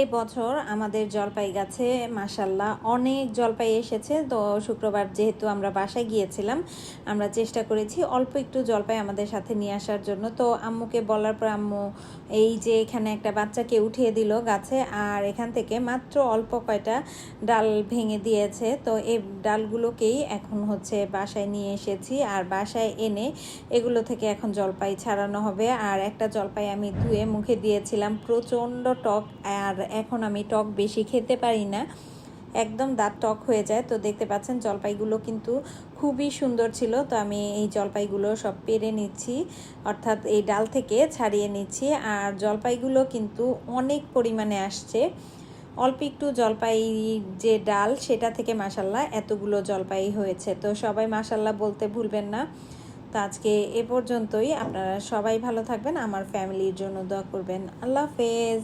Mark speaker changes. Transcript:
Speaker 1: এবছর আমাদের জলপাই গাছে মাসাল্লাহ অনেক জলপাই এসেছে। তো শুক্রবার যেহেতু আমরা বাসায় গিয়েছিলাম, আমরা চেষ্টা করেছি অল্প একটু জলপাই আমাদের সাথে নিয়ে আসার জন্য। তো আম্মুকে বলার পর আম্মু এই যে এখানে একটা বাচ্চাকে উঠিয়ে দিল গাছে, আর এখান থেকে মাত্র অল্প কয়টা ডাল ভেঙে দিয়েছে। তো এই ডালগুলোকেই এখন হচ্ছে বাসায় নিয়ে এসেছি, আর বাসায় এনে এগুলো থেকে এখন জলপাই ছাড়ানো হবে। আর একটা জলপাই আমি ধুয়ে মুখে দিয়েছিলাম প্রচণ্ড টক, আর এখন আমি টক বেশি খেতে পারি না। একদম দাঁত টক হয়ে যায়। তো দেখতে পাচ্ছেন জলপাইগুলো কিন্তু খুবই সুন্দর ছিল। তো আমি এই জলপাইগুলো সব পেরে নিচ্ছি, অর্থাৎ এই ডাল থেকে ছাড়িয়ে নিচ্ছি। আর জলপাইগুলো কিন্তু অনেক পরিমাণে আসছে। অল্প একটু জলপাই যে ডাল, সেটা থেকে মাসাল্লাহ এতগুলো জলপাই হয়েছে। তো সবাই মাসাল্লাহ বলতে ভুলবেন না। তো আজকে এ পর্যন্তই। আপনারা সবাই ভালো থাকবেন। আমার ফ্যামিলির জন্য দোয়া করবেন। আল্লাহ হাফেজ।